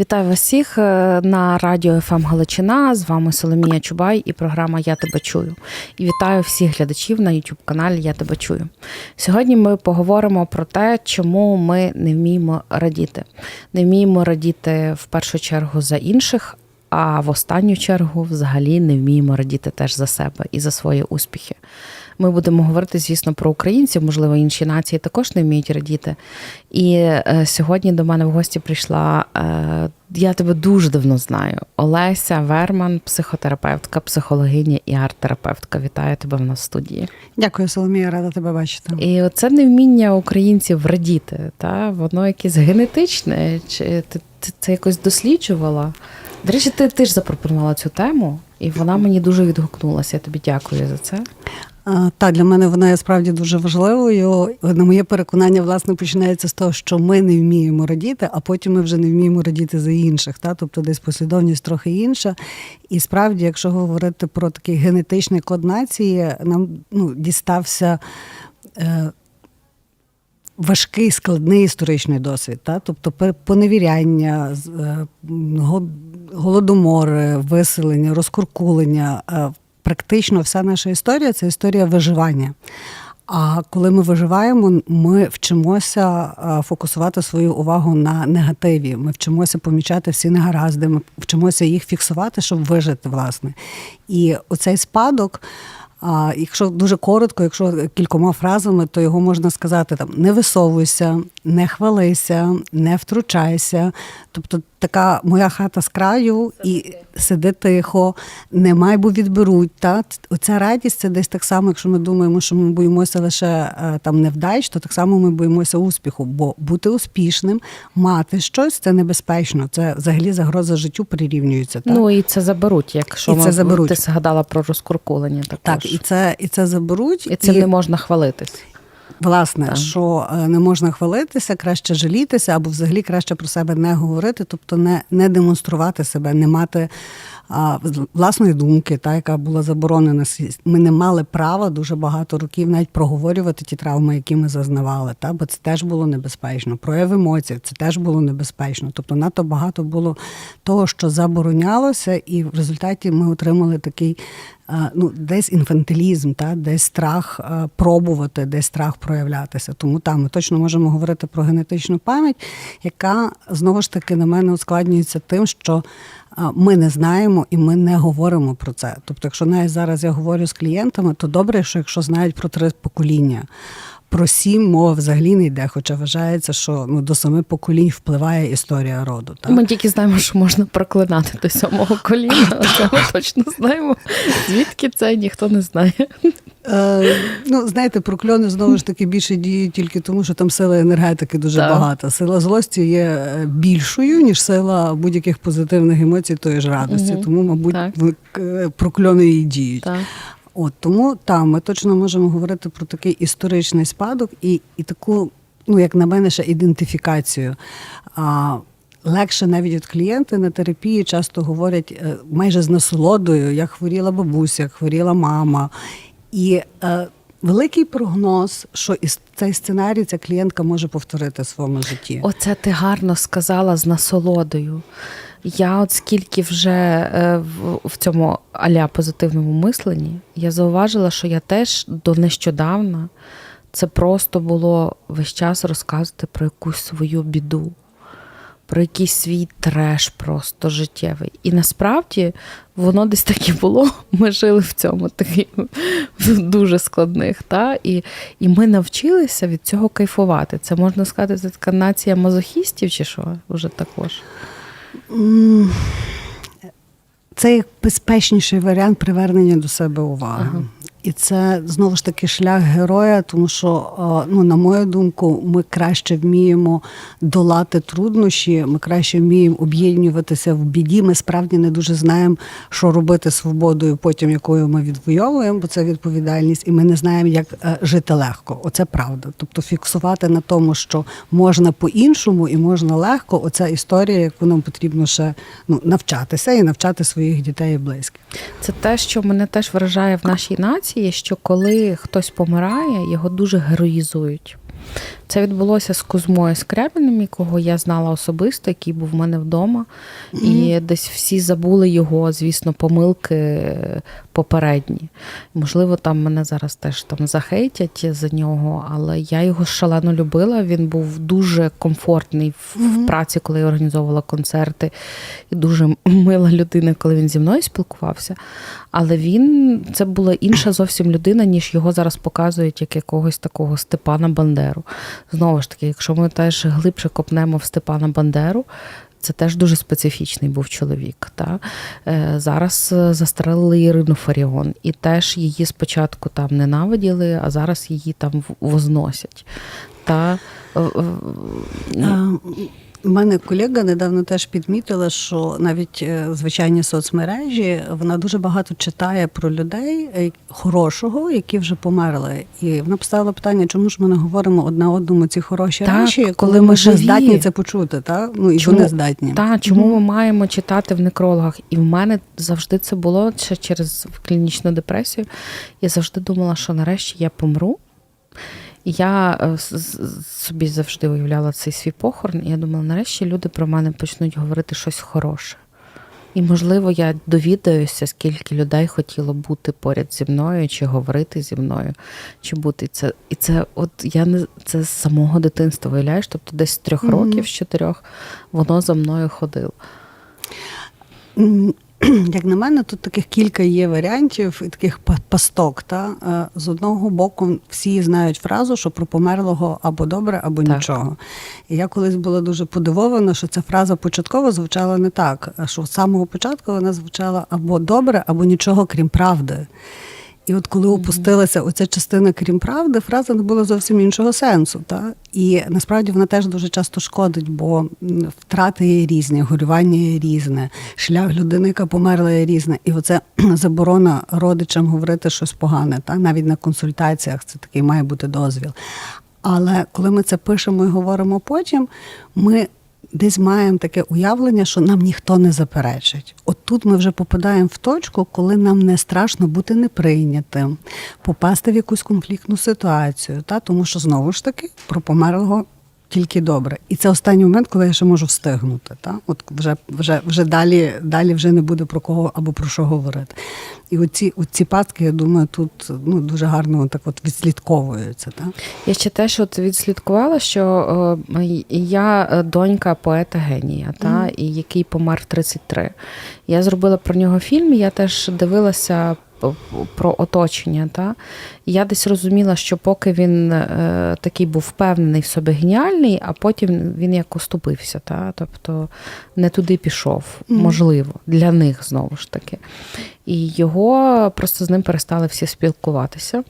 Вітаю вас всіх е, на радіо ФМ Галичина. З вами Соломія Чубай і програма Я тебе чую. І вітаю всіх глядачів на youtube каналі Я тебе чую. Сьогодні ми поговоримо про те, чому ми не вміємо радіти. Не вміємо радіти в першу чергу за інших, а в останню чергу взагалі не вміємо радіти теж за себе і за свої успіхи. Ми будемо говорити, звісно, про українців, можливо, інші нації також не вміють радіти. І е, сьогодні до мене в гості прийшла. Е, я тебе дуже давно знаю. Олеся Верман, психотерапевтка, психологиня і арт-терапевтка. Вітаю тебе в нас в студії. Дякую, Соломія, рада тебе бачити. І це невміння українців радіти. Та? Воно якесь генетичне, чи ти, ти це якось досліджувала? До речі, ти, ти ж запропонувала цю тему, і вона мені дуже відгукнулася. Я тобі дякую за це. А, Та для мене вона є справді дуже важливою. На моє переконання, власне, починається з того, що ми не вміємо радіти, а потім ми вже не вміємо радіти за інших. Та? Тобто десь послідовність трохи інша. І справді, якщо говорити про такий генетичний код нації, нам ну, дістався. Е, Важкий складний історичний досвід, та? тобто поневіряння, е, голодомори, виселення, розкуркулення. Е, Практично вся наша історія це історія виживання. А коли ми виживаємо, ми вчимося е, фокусувати свою увагу на негативі. Ми вчимося помічати всі негаразди, ми вчимося їх фіксувати, щоб вижити, власне. І оцей спадок. А якщо дуже коротко, якщо кількома фразами, то його можна сказати там не висовуйся, не хвалися, не втручайся. Тобто така моя хата з краю і сиди тихо, не май, бо відберуть. Та? Оця радість це десь так само, якщо ми думаємо, що ми боїмося лише е, там невдач, то так само ми боїмося успіху. Бо бути успішним, мати щось це небезпечно. Це взагалі загроза життю прирівнюється. Так? Ну і це заберуть, якщо І це ми, заберуть. ти згадала про розкуркулення. Також. Так, і це, і це заберуть. І цим не можна хвалитись. Власне, Так. що е, не можна хвалитися, краще жалітися, або взагалі краще про себе не говорити, тобто не, не демонструвати себе, не мати а, власної думки, та, яка була заборонена. Ми не мали права дуже багато років навіть проговорювати ті травми, які ми зазнавали, та, бо це теж було небезпечно. Прояв емоцій, це теж було небезпечно. Тобто надто багато було того, що заборонялося, і в результаті ми отримали такий ну, десь інфантилізм, та, десь страх пробувати, десь страх проявлятися. Тому там ми точно можемо говорити про генетичну пам'ять, яка знову ж таки на мене ускладнюється тим, що ми не знаємо і ми не говоримо про це. Тобто, якщо навіть зараз я говорю з клієнтами, то добре, що якщо знають про три покоління. Про сім мова взагалі не йде, хоча вважається, що ну, до семи поколінь впливає історія роду. Так? Ми тільки знаємо, що можна проклинати до сьомого коліна. Це ми точно знаємо. Звідки це ніхто не знає. Е, ну, знаєте, прокльони знову ж таки більше діють тільки тому, що там сила енергетики дуже Так. багата. Сила злості є е, більшою, ніж сила будь-яких позитивних емоцій тої ж радості. Мгм. Тому, мабуть, Так. е, прокльони і діють. Так. От тому там ми точно можемо говорити про такий історичний спадок і, і таку, ну як на мене, ще ідентифікацію. А, легше навіть от клієнти на терапії часто говорять е, майже з насолодою, як хворіла бабуся, як хворіла мама. І е, великий прогноз, що із цей сценарій ця клієнтка може повторити в своєму житті. Оце ти гарно сказала з насолодою. Я от скільки вже е, в, цьому аля позитивному мисленні, я зауважила, що я теж до нещодавна це просто було весь час розказувати про якусь свою біду, про якийсь свій треш просто життєвий. І насправді воно десь так і було. Ми жили в цьому таких дуже складних. Та? І, і ми навчилися від цього кайфувати. Це можна сказати, це така нація мазохістів, чи що вже також. Це як безпечніший варіант привернення до себе уваги. Ага. І це знову ж таки шлях героя, тому що, е, ну, на мою думку, ми краще вміємо долати труднощі, ми краще вміємо об'єднуватися в біді. Ми справді не дуже знаємо, що робити свободою, потім якою ми відвоюємо, бо це відповідальність, і ми не знаємо, як е, жити легко. Оце правда. Тобто фіксувати на тому, що можна по-іншому і можна легко. Оця історія, яку нам потрібно ще ну, навчатися і навчати своїх дітей і близьких. Це те, що мене теж вражає в нашій нації, що коли хтось помирає, його дуже героїзують. Це відбулося з Кузьмою Скрябіним, якого я знала особисто, який був в мене вдома. І десь всі забули його, звісно, помилки попередні. Можливо, там мене зараз теж там захейтять за нього, але я його шалено любила. Він був дуже комфортний в, в праці, коли я організовувала концерти, і дуже мила людина, коли він зі мною спілкувався. Але він це була інша зовсім людина, ніж його зараз показують як якогось такого Степана Бандеру. Знову ж таки, якщо ми теж глибше копнемо в Степана Бандеру. Це теж дуже специфічний був чоловік. Та? Е, Зараз е, застрелили Ірину Фаріон, і теж її спочатку там ненавиділи, а зараз її там возносять. Та, е, У мене колега недавно теж підмітила, що навіть е, звичайні соцмережі вона дуже багато читає про людей е, хорошого, які вже померли. І вона поставила питання, чому ж ми не говоримо одне одному ці хороші Так, речі, коли, коли ми вже живі. здатні це почути, та? Ну і Чому- вони здатні. Та, чому ми маємо читати в некрологах? І в мене завжди це було ще через клінічну депресію. Я завжди думала, що нарешті я помру. І я е, собі завжди уявляла цей свій похорон, і я думала, нарешті люди про мене почнуть говорити щось хороше. І, можливо, я довідаюся, скільки людей хотіло бути поряд зі мною, чи говорити зі мною, чи бути. Це, і це от я не це з самого дитинства, виявляєш, тобто десь з трьох Мгм. років, з чотирьох, воно за мною ходило. Як на мене, тут таких кілька є варіантів і таких па- пасток. Та? Е, З одного боку, всі знають фразу, що про померлого або добре, або Так. нічого. І я колись була дуже подивована, що ця фраза початково звучала не так, а що з самого початку вона звучала або добре, або нічого, крім правди. І от коли опустилася оця частина, крім правди, фраза не було зовсім іншого сенсу. Та? І насправді вона теж дуже часто шкодить, бо втрати є різні, горювання є різне, шлях людини, яка померла, є різне. І оце заборона родичам говорити щось погане. Та? Навіть на консультаціях це такий має бути дозвіл. Але коли ми це пишемо і говоримо потім, ми десь маємо таке уявлення, що нам ніхто не заперечить. От тут ми вже попадаємо в точку, коли нам не страшно бути неприйнятим, попасти в якусь конфліктну ситуацію, та? тому що знову ж таки про померлого. Тільки добре, і це останній момент, коли я ще можу встигнути. Та? От вже, вже, вже далі, далі вже не буде про кого або про що говорити. І оці, оці пастки, я думаю, тут ну, дуже гарно так от відслідковуються. Та? Я ще теж от відслідкувала, що е, я е, донька поета генія, та, і який помер в 33. Я зробила про нього фільм, і я теж дивилася про оточення. Та. І я десь розуміла, що поки він е, такий був впевнений в собі геніальний, а потім він як оступився. Та. Тобто не туди пішов, можливо, для них знову ж таки. І його просто з ним перестали всі спілкуватися.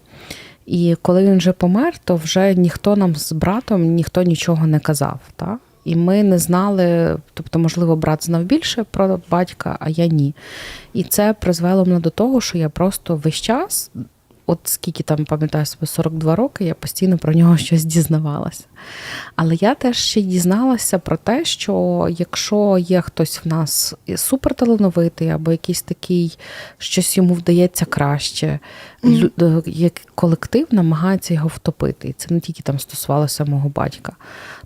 І коли він вже помер, то вже ніхто нам з братом ніхто нічого не казав. Та? І ми не знали, тобто, можливо, брат знав більше про батька, а я ні. І це призвело мене до того, що я просто весь час, от скільки там пам'ятаю себе 42 роки, я постійно про нього щось дізнавалася. Але я теж ще дізналася про те, що якщо є хтось в нас суперталановитий або якийсь такий, щось йому вдається краще, е, як колектив намагається його втопити. І це не тільки там стосувалося мого батька.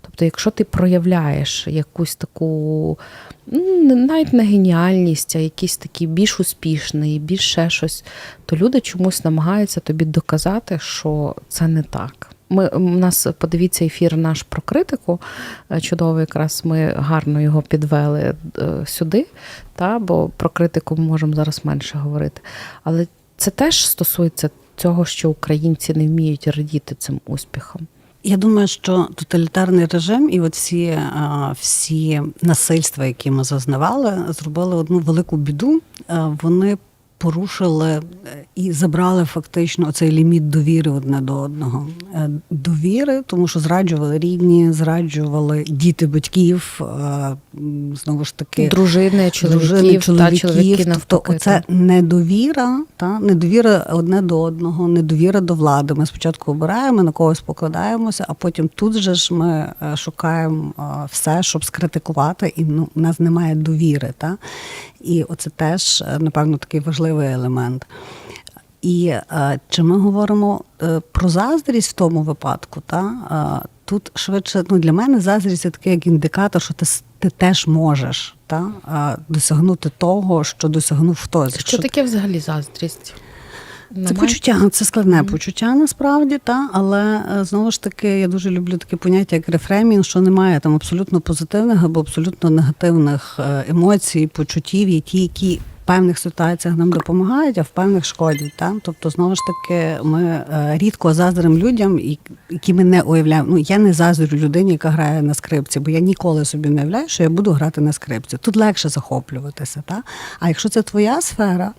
Тобто, якщо ти проявляєш якусь таку, ну, навіть не геніальність, а якийсь такий більш успішний, більш ще щось, то люди чомусь намагаються тобі доказати, що це не так. Ми у нас подивіться ефір наш про критику. е, Чудовий, якраз ми гарно його підвели е, сюди, та, бо про критику ми можемо зараз менше говорити. Але це теж стосується цього, що українці не вміють радіти цим успіхом. Я думаю, що тоталітарний режим і от всі, всі насильства, які ми зазнавали, зробили одну велику біду. Вони порушили е, і забрали фактично цей ліміт довіри одне до одного. Е, Довіри, тому що зраджували рідні, зраджували діти батьків, е, знову ж таки. Дружини, чоловіків, дружини, та чоловіки тобто оце недовіра, та недовіра одне до одного, недовіра до влади. Ми спочатку обираємо, на когось покладаємося, а потім тут же ж ми шукаємо все, щоб скритикувати, і ну, у нас немає довіри. Та? І оце теж, напевно, такий важливий елемент. І е, чи ми говоримо е, про заздрість в тому випадку, та? Е, тут швидше ну для мене заздрість це такий як індикатор, що ти, ти теж можеш та, досягнути того, що досягнув хтось. Що таке взагалі заздрість? Це Немає? почуття, це складне почуття насправді, та але знову ж таки я дуже люблю таке поняття як рефремінг, що немає там абсолютно позитивних або абсолютно негативних емоцій, почуттів, які, які певних ситуаціях нам допомагають, а в певних шкодять. Та? Тобто, знову ж таки, ми е, рідко заздримо людям, які ми не уявляємо. Ну я не заздрю людині, яка грає на скрипці, бо я ніколи собі не уявляю, що я буду грати на скрипці. Тут легше захоплюватися. Та? А якщо це твоя сфера,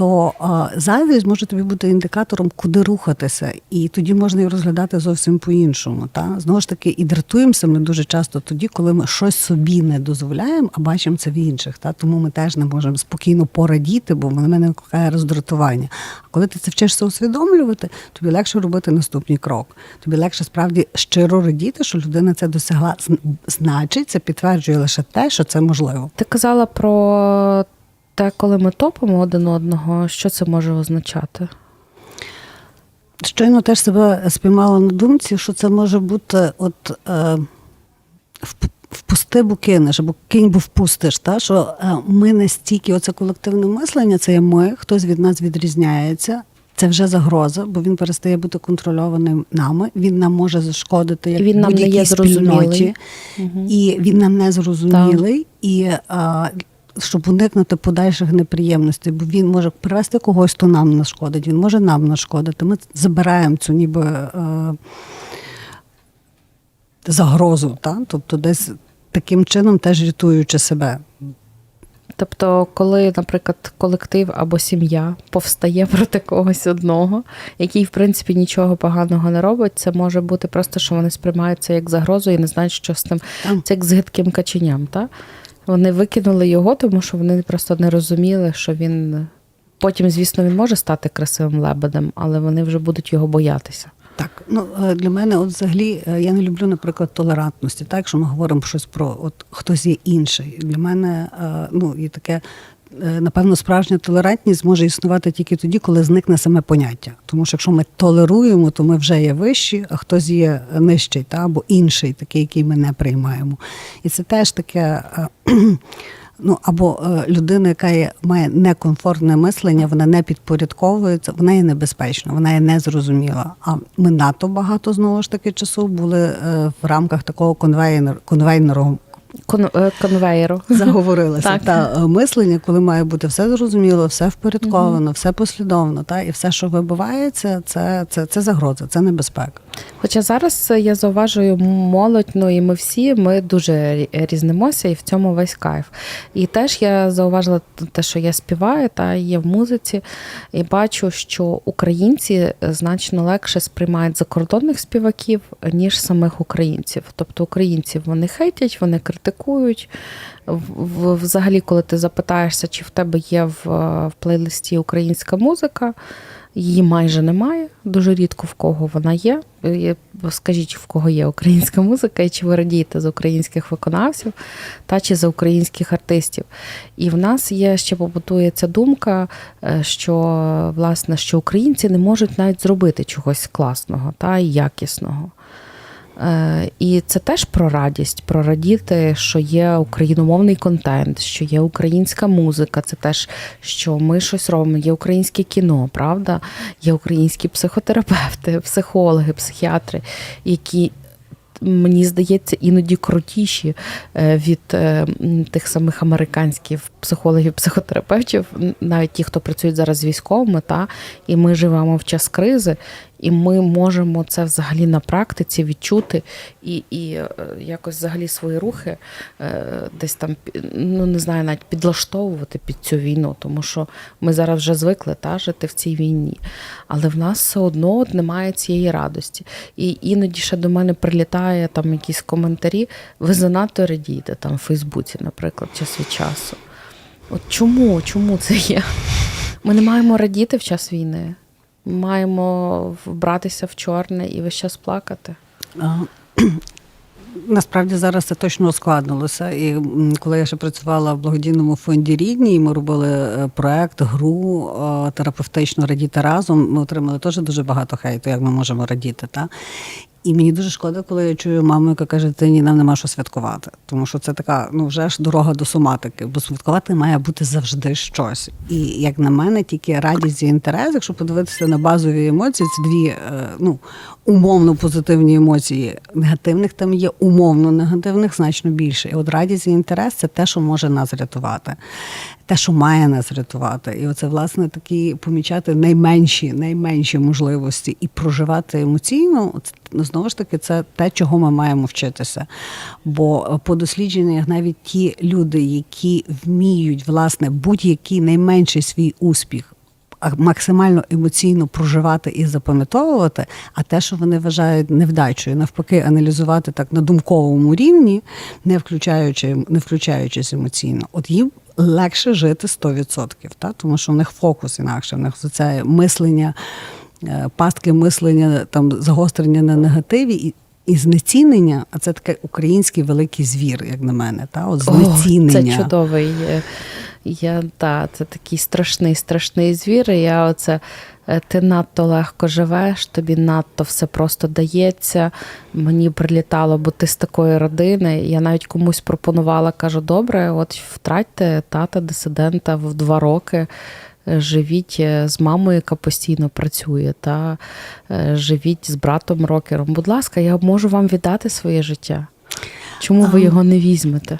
то заздрість може тобі бути індикатором, куди рухатися, і тоді можна і розглядати зовсім по-іншому. Та? Знову ж таки, і дратуємося ми дуже часто тоді, коли ми щось собі не дозволяємо, а бачимо це в інших. Та? Тому ми теж не можемо спокійно порадіти, бо в мене викликає роздратування. А коли ти це вчишся усвідомлювати, тобі легше робити наступний крок. Тобі легше справді щиро радіти, що людина це досягла. Зн- Значить, це підтверджує лише те, що це можливо. Ти казала про те, коли ми топимо один одного, що це може означати? Щойно теж себе спіймала на думці, що це може бути от е, впусти, бо кинеш, або кинь, бо впустиш. Та? Що е, ми настільки, оце колективне мислення, це є ми, хтось від нас відрізняється. Це вже загроза, бо він перестає бути контрольованим нами. Він нам може зашкодити як він нам будь-якій спільноті, і він нам не зрозумілий. І а, щоб уникнути подальших неприємностей, бо він може привести когось, хто нам нашкодить, він може нам нашкодити. Ми забираємо цю ніби е, загрозу, та? тобто десь таким чином теж рятуючи себе. Тобто, коли, наприклад, колектив або сім'я повстає проти когось одного, який, в принципі, нічого поганого не робить, це може бути просто, що вони сприймають це як загрозу і не знають, що з тим. Це як з гидким каченям. Та? Вони викинули його, тому що вони просто не розуміли, що він. Потім, звісно, він може стати красивим лебедем, але вони вже будуть його боятися. Так, ну е, для мене, от взагалі, е, я не люблю, наприклад, толерантності. Так, що ми говоримо щось про от хтось є інший. Для мене е, ну і таке. Е, Напевно, справжня толерантність може існувати тільки тоді, коли зникне саме поняття. Тому що якщо ми толеруємо, то ми вже є вищі, а хтось є нижчий, та або інший, такий, який ми не приймаємо. І це теж таке. е, Ну або е, людина, яка є, має некомфортне мислення, вона не підпорядковується, вона є небезпечна, вона є незрозуміла. А ми надто багато знову ж таки часу були в рамках такого конвейнер, конвейнеру Кон- конвейеру. заговорилася Так. та е, мислення, коли має бути все зрозуміло, все впорядковано, все послідовно, та і все, що вибивається, це, це, це загроза, це небезпека. Хоча зараз я зауважую молодь, ну і ми всі ми дуже різнимося, і в цьому весь кайф. І теж я зауважила те, що я співаю та є в музиці, і бачу, що українці значно легше сприймають закордонних співаків, ніж самих українців. Тобто українців вони хейтять, вони критикують. Взагалі, коли ти запитаєшся, чи в тебе є в, в плейлисті українська музика, Її майже немає. Дуже рідко в кого вона є. Е, Скажіть, в кого є українська музика, і чи ви радієте з українських виконавців, та чи за українських артистів. І в нас є ще побутується думка, е, що власне що українці не можуть навіть зробити чогось класного та якісного. Е, І це теж про радість, про радіти, що є україномовний контент, що є українська музика. Це теж що ми щось робимо. Є українське кіно, правда? Є українські психотерапевти, психологи, психіатри, які. Мені здається, іноді крутіші е, від е, тих самих американських психологів, психотерапевтів, навіть ті, хто працюють зараз з військовими, та і ми живемо в час кризи, і ми можемо це взагалі на практиці відчути і, і е, якось взагалі свої рухи е, десь там ну не знаю, навіть підлаштовувати під цю війну, тому що ми зараз вже звикли та жити в цій війні. Але в нас все одно немає цієї радості. І іноді ще до мене прилітає там якісь коментарі. Ви занадто радієте там в Фейсбуці, наприклад, час від часу. От чому? Чому це є? Ми не маємо радіти в час війни. Маємо вбратися в чорне і весь час плакати. Насправді зараз це точно ускладнилося. І коли я ще працювала в благодійному фонді рідні, ми робили е, проект, гру терапевтично радіти разом. Ми отримали теж дуже багато хейту, як ми можемо радіти. Та? І мені дуже шкода, коли я чую маму, яка каже, ти ні, нам нема що святкувати. Тому що це така, ну вже ж дорога до соматики, бо святкувати має бути завжди щось. І як на мене, тільки радість і інтерес, якщо подивитися на базові емоції, це дві е, ну, умовно позитивні емоції. Негативних там є умовно негативних значно більше. І от радість і інтерес це те, що може нас рятувати, те, що має нас рятувати. І оце, власне, такі помічати найменші, найменші можливості і проживати емоційно. Ну, знову ж таки, це те, чого ми маємо вчитися. Бо е, по дослідженнях навіть ті люди, які вміють власне будь-який найменший свій успіх. Максимально емоційно проживати і запам'ятовувати, а те, що вони вважають невдачею, навпаки, аналізувати так на думковому рівні, не включаючи, не включаючись емоційно, от їм легше жити 100%, та? тому що в них фокус інакше, в них це мислення, пастки мислення, там загострення на негативі і. І знецінення, а це такий український великий звір, як на мене, та от О, це чудовий. е, Я, та, це такий страшний, страшний звір. І я оце е, ти надто легко живеш, тобі надто все просто дається. Мені прилітало, бо ти з такої родини. Я навіть комусь пропонувала, кажу, добре, от втратьте тата дисидента в два роки. Е, Живіть е, з мамою, яка постійно працює, та е, живіть з братом рокером. Будь ласка, я можу вам віддати своє життя. Чому ви його не візьмете?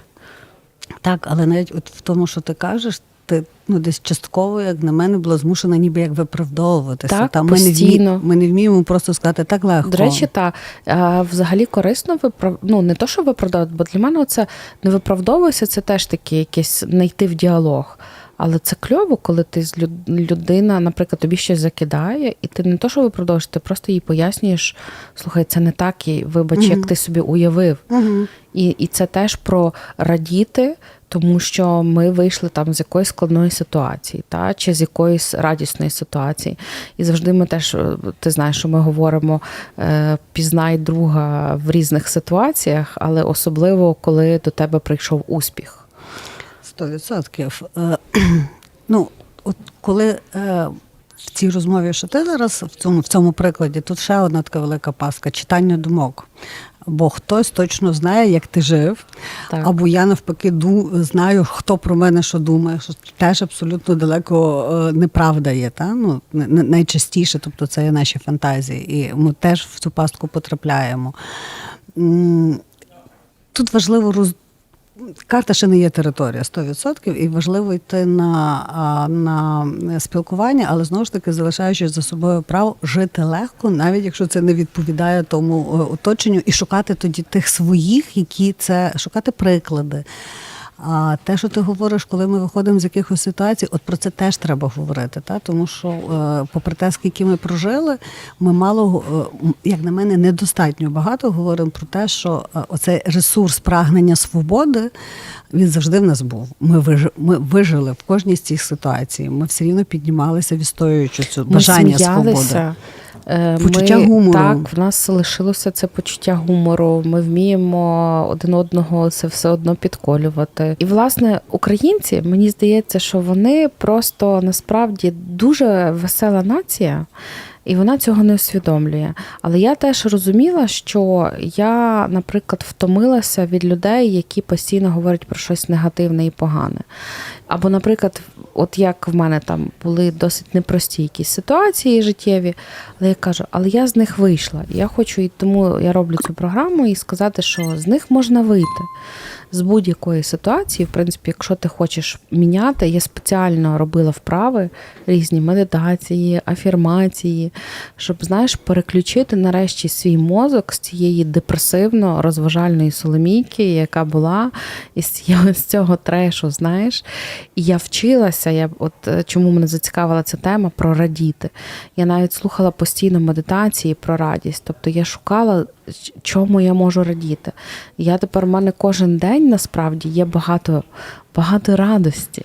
Так, але навіть от в тому, що ти кажеш, ти ну десь частково, як на мене, була змушена ніби як виправдовуватися. Так, Та ми не, вмі... ми не вміємо просто сказати так легко. До речі, та а, взагалі корисно виправ... ну, не то, що виправдовувати, бо для мене це не виправдовується, це теж таке якесь не йти в діалог. Але це кльово, коли ти з люд... людина, наприклад, тобі щось закидає, і ти не то, що виправдовуєш, ти просто їй пояснюєш, слухай, це не так, і вибач, як ти собі уявив. Угу. І, і це теж про радіти, тому що ми вийшли там з якоїсь складної ситуації, та чи з якоїсь радісної ситуації. І завжди ми теж, е, ти знаєш, що ми говоримо е, пізнай друга в різних ситуаціях, але особливо коли до тебе прийшов успіх. Сто відсотків. Е, Ну, от коли е, в цій розмові, що ти зараз в цьому, в цьому прикладі, тут ще одна така велика паска читання думок. Бо хтось точно знає, як ти жив, Так. або я навпаки ду, знаю, хто про мене що думає, що теж абсолютно далеко е, неправда є. Та? Ну, найчастіше, тобто це є наші фантазії, і ми теж в цю пастку потрапляємо. Тут важливо роз... Карта ще не є територія 100%, і важливо йти на, на спілкування, але знову ж таки залишаючи за собою право жити легко, навіть якщо це не відповідає тому е, оточенню, і шукати тоді тих своїх, які це шукати приклади. А те, що ти говориш, коли ми виходимо з якихось ситуацій, от про це теж треба говорити. Та? Тому що, е, попри те, скільки ми прожили, ми мало, е, як на мене, недостатньо багато говоримо про те, що е, оцей ресурс прагнення свободи він завжди в нас був. Ми, виж, ми вижили в кожній з цих ситуацій. Ми все рівно піднімалися, відстоюючи цю бажання ми свободи. сміялися. Е, Почуття ми, гумору. Так, в нас лишилося це почуття гумору. Ми вміємо один одного це все одно підколювати. І власне українці, мені здається, що вони просто насправді дуже весела нація. І вона цього не усвідомлює. Але я теж розуміла, що я, наприклад, втомилася від людей, які постійно говорять про щось негативне і погане. Або, наприклад, от як в мене там були досить непрості якісь ситуації життєві, але я кажу, але я з них вийшла. Я хочу, і тому я роблю цю програму і сказати, що з них можна вийти. З будь-якої ситуації, в принципі, якщо ти хочеш міняти, я спеціально робила вправи, різні медитації, афірмації, щоб, знаєш, переключити нарешті свій мозок з цієї депресивно-розважальної соломійки, яка була, із цього, трешу, знаєш. І я вчилася, я от е, чому мене зацікавила ця тема про радіти. Я навіть слухала постійно медитації про радість. Тобто я шукала, чому я можу радіти. Я тепер в мене кожен день насправді є багато, багато радості.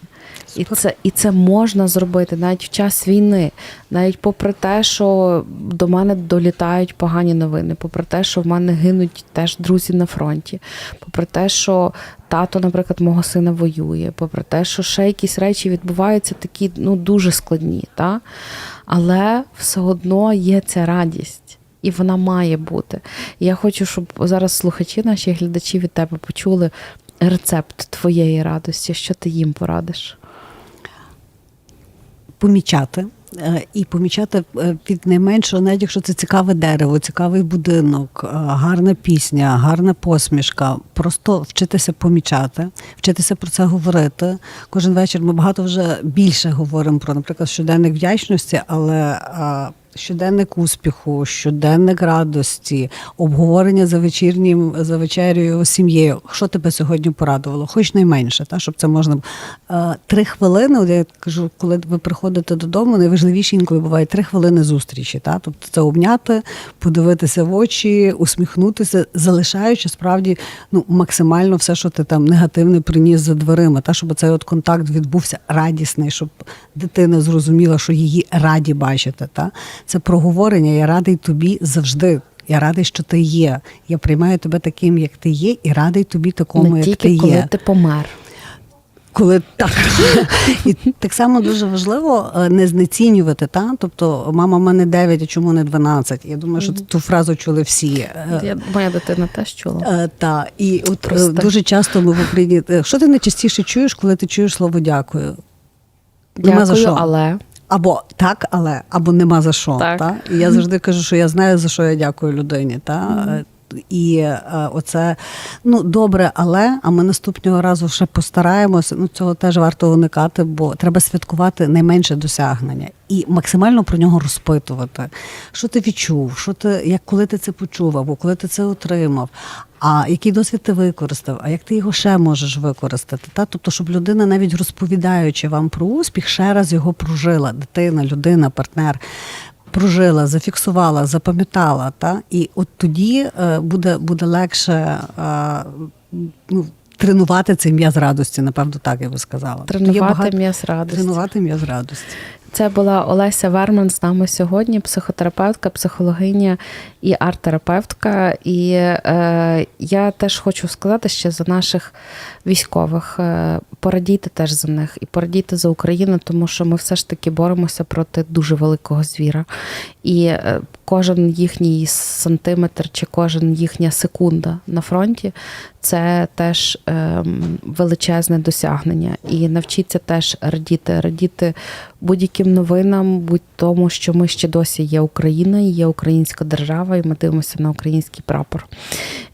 І це, і це можна зробити навіть в час війни, навіть попри те, що до мене долітають погані новини, попри те, що в мене гинуть теж друзі на фронті, попри те, що тато, наприклад, мого сина воює, попри те, що ще якісь речі відбуваються такі ну, дуже складні. Та? Але все одно є ця радість. І вона має бути. Я хочу, щоб зараз слухачі, наші глядачі від тебе почули рецепт твоєї радості. Що ти їм порадиш? помічати. е, І помічати е, від найменшого, навіть якщо це цікаве дерево, цікавий будинок, е, гарна пісня, гарна посмішка. Просто вчитися помічати, вчитися про це говорити. Кожен вечір ми багато вже більше говоримо про, наприклад, щоденник вдячності, але е, щоденник успіху, щоденник радості, обговорення за вечірнім за вечерею сім'єю. Що тебе сьогодні порадувало? Хоч найменше, та щоб це можна Е, три хвилини. От я кажу, коли ви приходите додому, найважливіше інколи буває три хвилини зустрічі. Та тобто це обняти, подивитися в очі, усміхнутися, залишаючи справді ну максимально все, що ти там негативне приніс за дверима, та щоб цей от контакт відбувся радісний, щоб дитина зрозуміла, що її раді бачити. Та це проговорення. Я радий тобі завжди. Я радий, що ти є. Я приймаю тебе таким, як ти є, і радий тобі такому, Не як тільки ти коли ти помер. Коли так і так само дуже важливо е, не знецінювати, та тобто мама в мене 9, а чому не 12? Я думаю, що ту фразу чули всі. Е, Я, моя дитина теж чула. е, Та і от Просто. дуже часто ми в Україні. Що ти найчастіше чуєш, коли ти чуєш слово дякую? Нема за що. але Або так, але або нема за що. Так. Та? І я завжди кажу, що я знаю, за що я дякую людині. Та? І е, оце ну добре, але а ми наступного разу ще постараємося. Ну цього теж варто уникати, бо треба святкувати найменше досягнення і максимально про нього розпитувати. Що ти відчув? Що ти як коли ти це почув, або коли ти це отримав? А який досвід ти використав? А як ти його ще можеш використати? Та тобто, щоб людина, навіть розповідаючи вам про успіх, ще раз його прожила. Дитина, людина, партнер. Прожила, зафіксувала, запам'ятала, та і от тоді е, буде, буде легше е, ну, тренувати це м'яз радості, напевно, так я би сказала. Є тренувати м'яз радості. Тренувати м'яз радості. Це була Олеся Верман з нами сьогодні, психотерапевтка, психологиня і арт-терапевтка. І е, я теж хочу сказати ще за наших військових. Е, порадійте теж за них і порадійте за Україну, тому що ми все ж таки боремося проти дуже великого звіра. І е, кожен їхній сантиметр чи кожен їхня секунда на фронті це теж ем, величезне досягнення. І навчіться теж радіти, радіти будь-яким новинам, будь тому, що ми ще досі є Україна, є українська держава, і ми дивимося на український прапор.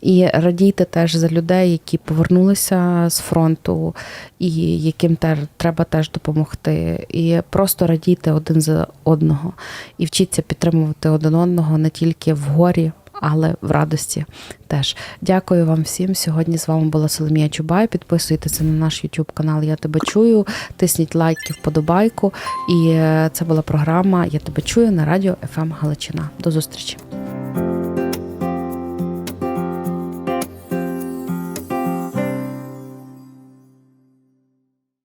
І радійте теж за людей, які повернулися з фронту, і яким теж треба теж допомогти. І просто радійте один за одного і вчіться підтримувати один одного не тільки в горі. Але в радості теж дякую вам всім. Сьогодні з вами була Соломія Чубай. Підписуйтеся на наш YouTube канал Я тебе чую. Тисніть лайки, вподобайку. І е, це була програма Я тебе чую на радіо ФМ Галичина. До зустрічі.